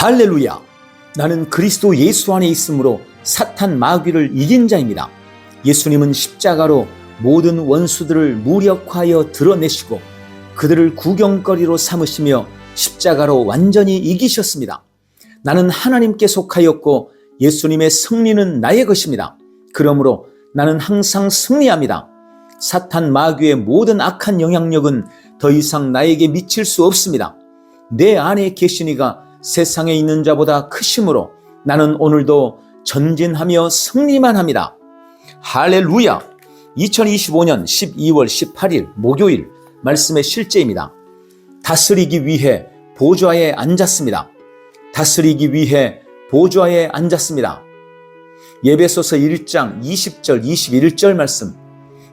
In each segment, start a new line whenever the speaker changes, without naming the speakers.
할렐루야! 나는 그리스도 예수 안에 있으므로 사탄 마귀를 이긴 자입니다. 예수님은 십자가로 모든 원수들을 무력하여 드러내시고 그들을 구경거리로 삼으시며 십자가로 완전히 이기셨습니다. 나는 하나님께 속하였고 예수님의 승리는 나의 것입니다. 그러므로 나는 항상 승리합니다. 사탄 마귀의 모든 악한 영향력은 더 이상 나에게 미칠 수 없습니다. 내 안에 계시니가 세상에 있는 자보다 크심으로 나는 오늘도 전진하며 승리만 합니다. 할렐루야! 2025년 12월 18일 목요일 말씀의 실제입니다. 다스리기 위해 보좌에 앉았습니다. 다스리기 위해 보좌에 앉았습니다. 예배소서 1장 20절 21절 말씀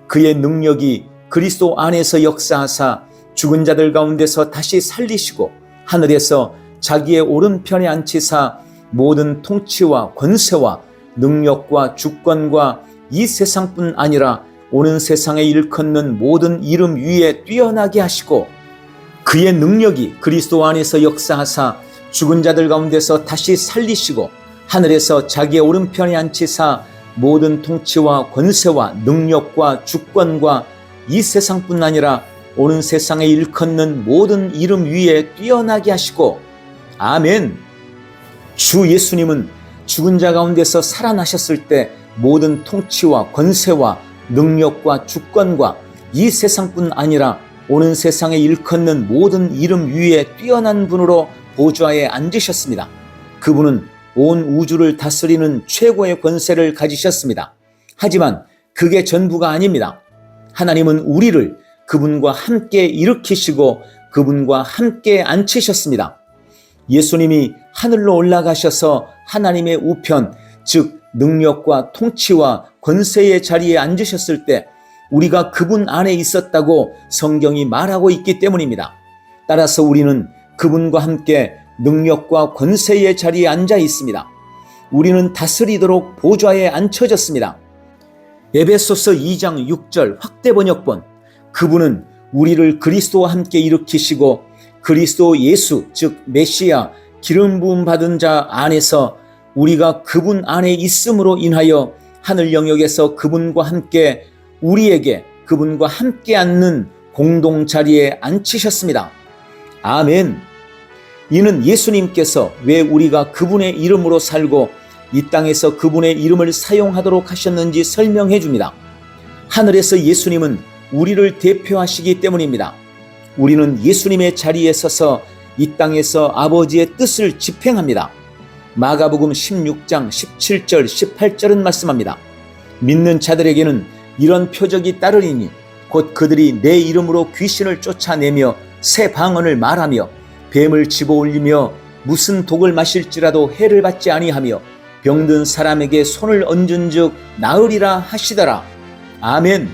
그의 능력이 그리스도 안에서 역사하사 죽은 자들 가운데서 다시 살리시고 하늘에서 자기의 오른편에 앉히사 모든 통치와 권세와 능력과 주권과 이 세상뿐 아니라 오는 세상에 일컫는 모든 이름 위에 뛰어나게 하시고 그의 능력이 그리스도 안에서 역사하사 죽은 자들 가운데서 다시 살리시고 하늘에서 자기의 오른편에 앉히사 모든 통치와 권세와 능력과 주권과 이 세상뿐 아니라 오는 세상에 일컫는 모든 이름 위에 뛰어나게 하시고 아멘. 주 예수님은 죽은 자 가운데서 살아나셨을 때 모든 통치와 권세와 능력과 주권과 이 세상뿐 아니라 오는 세상에 일컫는 모든 이름 위에 뛰어난 분으로 보좌에 앉으셨습니다. 그분은 온 우주를 다스리는 최고의 권세를 가지셨습니다. 하지만 그게 전부가 아닙니다. 하나님은 우리를 그분과 함께 일으키시고 그분과 함께 앉히셨습니다. 예수님이 하늘로 올라가셔서 하나님의 우편, 즉 능력과 통치와 권세의 자리에 앉으셨을 때 우리가 그분 안에 있었다고 성경이 말하고 있기 때문입니다. 따라서 우리는 그분과 함께 능력과 권세의 자리에 앉아 있습니다. 우리는 다스리도록 보좌에 앉혀졌습니다. 에베소서 2장 6절 확대 번역본 그분은 우리를 그리스도와 함께 일으키시고 그리스도 예수 즉 메시아 기름 부음 받은 자 안에서 우리가 그분 안에 있음으로 인하여 하늘 영역에서 그분과 함께 우리에게 그분과 함께 앉는 공동 자리에 앉히셨습니다. 아멘. 이는 예수님께서 왜 우리가 그분의 이름으로 살고 이 땅에서 그분의 이름을 사용하도록 하셨는지 설명해 줍니다. 하늘에서 예수님은 우리를 대표하시기 때문입니다. 우리는 예수님의 자리에 서서 이 땅에서 아버지의 뜻을 집행합니다. 마가복음 16장 17절 18절은 말씀합니다. 믿는 자들에게는 이런 표적이 따르리니 곧 그들이 내 이름으로 귀신을 쫓아내며 새 방언을 말하며 뱀을 집어올리며 무슨 독을 마실지라도 해를 받지 아니하며 병든 사람에게 손을 얹은즉 나으리라 하시더라. 아멘.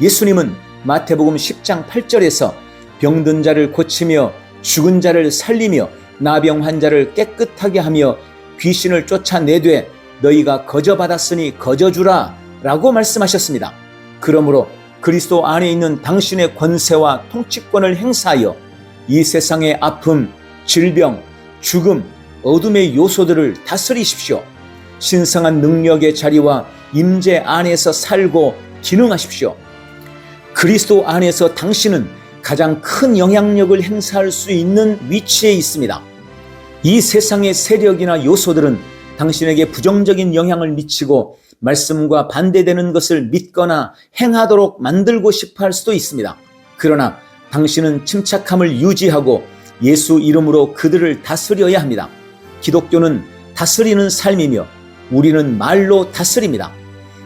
예수님은 마태복음 10장 8절에서 병든 자를 고치며 죽은 자를 살리며 나병 환자를 깨끗하게 하며 귀신을 쫓아내되 너희가 거저 받았으니 거저 주라 라고 말씀하셨습니다. 그러므로 그리스도 안에 있는 당신의 권세와 통치권을 행사하여 이 세상의 아픔, 질병, 죽음, 어둠의 요소들을 다스리십시오. 신성한 능력의 자리와 임재 안에서 살고 기능하십시오. 그리스도 안에서 당신은 가장 큰 영향력을 행사할 수 있는 위치에 있습니다. 이 세상의 세력이나 요소들은 당신에게 부정적인 영향을 미치고 말씀과 반대되는 것을 믿거나 행하도록 만들고 싶어 할 수도 있습니다. 그러나 당신은 침착함을 유지하고 예수 이름으로 그들을 다스려야 합니다. 기독교는 다스리는 삶이며 우리는 말로 다스립니다.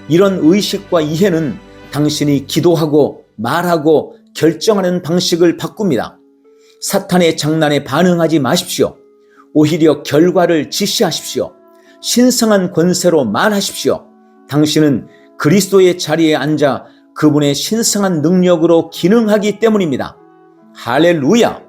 이런 의식과 이해는 당신이 기도하고 말하고 결정하는 방식을 바꿉니다. 사탄의 장난에 반응하지 마십시오. 오히려 결과를 지시하십시오. 신성한 권세로 말하십시오. 당신은 그리스도의 자리에 앉아 그분의 신성한 능력으로 기능하기 때문입니다. 할렐루야!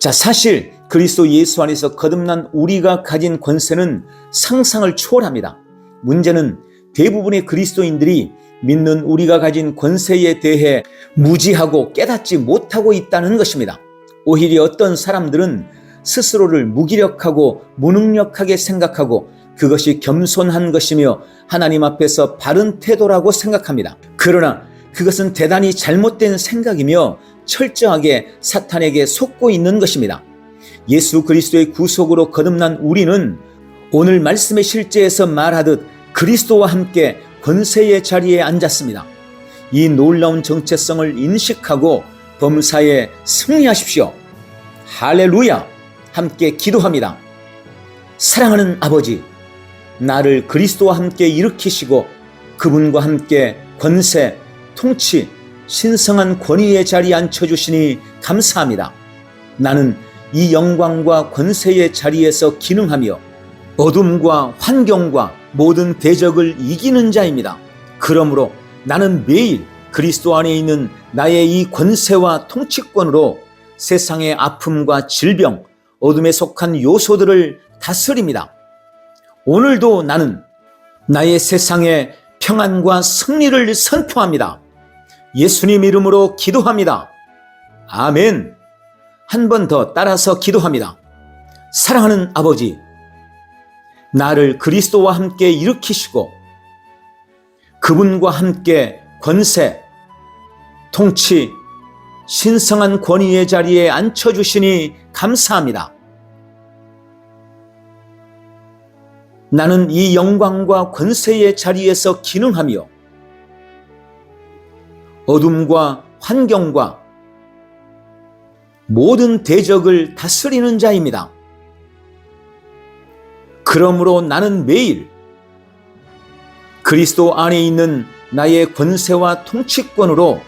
자, 사실 그리스도 예수 안에서 거듭난 우리가 가진 권세는 상상을 초월합니다. 문제는 대부분의 그리스도인들이 믿는 우리가 가진 권세에 대해 무지하고 깨닫지 못하고 있다는 것입니다. 오히려 어떤 사람들은 스스로를 무기력하고 무능력하게 생각하고 그것이 겸손한 것이며 하나님 앞에서 바른 태도라고 생각합니다. 그러나 그것은 대단히 잘못된 생각이며 철저하게 사탄에게 속고 있는 것입니다. 예수 그리스도의 구속으로 거듭난 우리는 오늘 말씀의 실제에서 말하듯 그리스도와 함께 권세의 자리에 앉았습니다. 이 놀라운 정체성을 인식하고 범사에 승리하십시오. 할렐루야! 함께 기도합니다. 사랑하는 아버지, 나를 그리스도와 함께 일으키시고 그분과 함께 권세, 통치, 신성한 권위의 자리에 앉혀주시니 감사합니다. 나는 이 영광과 권세의 자리에서 기능하며 어둠과 환경과 모든 대적을 이기는 자입니다. 그러므로 나는 매일 그리스도 안에 있는 나의 이 권세와 통치권으로 세상의 아픔과 질병, 어둠에 속한 요소들을 다스립니다. 오늘도 나는 나의 세상에 평안과 승리를 선포합니다. 예수님 이름으로 기도합니다. 아멘. 한 번 더 따라서 기도합니다. 사랑하는 아버지, 나를 그리스도와 함께 일으키시고 그분과 함께 권세, 통치, 신성한 권위의 자리에 앉혀주시니 감사합니다. 나는 이 영광과 권세의 자리에서 기능하며 어둠과 환경과 모든 대적을 다스리는 자입니다. 그러므로 나는 매일 그리스도 안에 있는 나의 권세와 통치권으로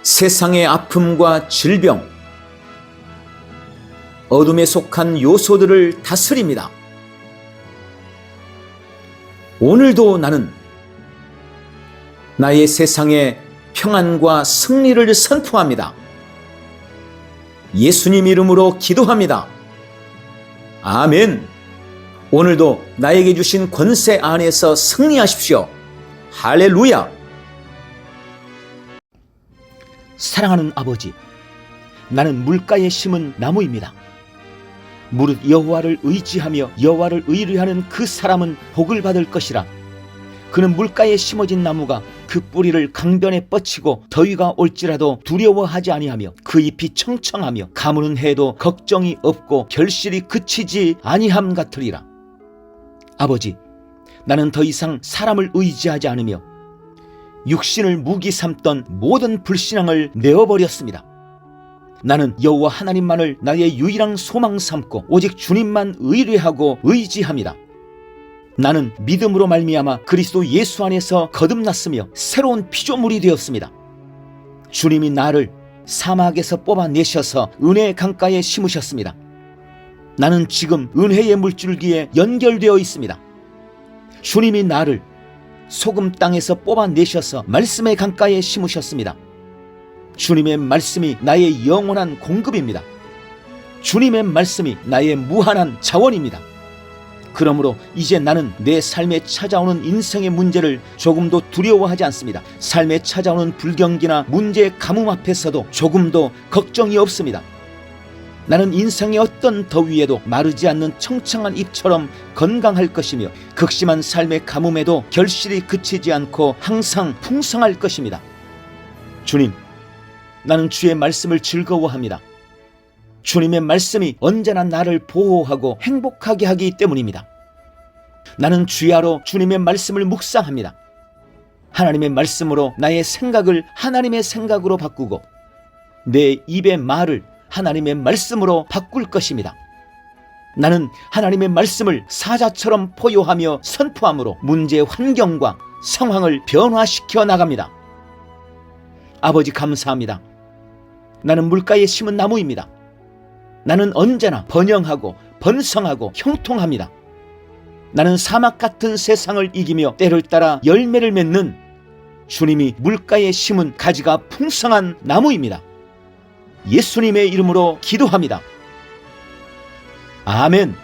세상의 아픔과 질병, 어둠에 속한 요소들을 다스립니다. 오늘도 나는 나의 세상에 평안과 승리를 선포합니다. 예수님 이름으로 기도합니다. 아멘. 오늘도 나에게 주신 권세 안에서 승리하십시오. 할렐루야. 사랑하는 아버지, 나는 물가에 심은 나무입니다. 무릇 여호와를 의지하며 여호와를 의뢰하는 그 사람은 복을 받을 것이라. 그는 물가에 심어진 나무가 그 뿌리를 강변에 뻗치고 더위가 올지라도 두려워하지 아니하며 그 잎이 청청하며 가무는 해도 걱정이 없고 결실이 그치지 아니함 같으리라. 아버지, 나는 더 이상 사람을 의지하지 않으며 육신을 무기 삼던 모든 불신앙을 내어버렸습니다. 나는 여호와 하나님만을 나의 유일한 소망 삼고 오직 주님만 의뢰하고 의지합니다. 나는 믿음으로 말미암아 그리스도 예수 안에서 거듭났으며 새로운 피조물이 되었습니다. 주님이 나를 사막에서 뽑아내셔서 은혜의 강가에 심으셨습니다. 나는 지금 은혜의 물줄기에 연결되어 있습니다. 주님이 나를 소금 땅에서 뽑아내셔서 말씀의 강가에 심으셨습니다. 주님의 말씀이 나의 영원한 공급입니다. 주님의 말씀이 나의 무한한 자원입니다. 그러므로 이제 나는 내 삶에 찾아오는 인생의 문제를 조금도 두려워하지 않습니다. 삶에 찾아오는 불경기나 문제의 가뭄 앞에서도 조금도 걱정이 없습니다. 나는 인생의 어떤 더위에도 마르지 않는 청청한 잎처럼 건강할 것이며 극심한 삶의 가뭄에도 결실이 그치지 않고 항상 풍성할 것입니다. 주님, 나는 주의 말씀을 즐거워합니다. 주님의 말씀이 언제나 나를 보호하고 행복하게 하기 때문입니다. 나는 주야로 주님의 말씀을 묵상합니다. 하나님의 말씀으로 나의 생각을 하나님의 생각으로 바꾸고 내 입의 말을 하나님의 말씀으로 바꿀 것입니다. 나는 하나님의 말씀을 사자처럼 포효하며 선포함으로 문제의 환경과 상황을 변화시켜 나갑니다. 아버지 감사합니다. 나는 물가에 심은 나무입니다. 나는 언제나 번영하고 번성하고 형통합니다. 나는 사막 같은 세상을 이기며 때를 따라 열매를 맺는 주님이 물가에 심은 가지가 풍성한 나무입니다. 예수님의 이름으로 기도합니다. 아멘.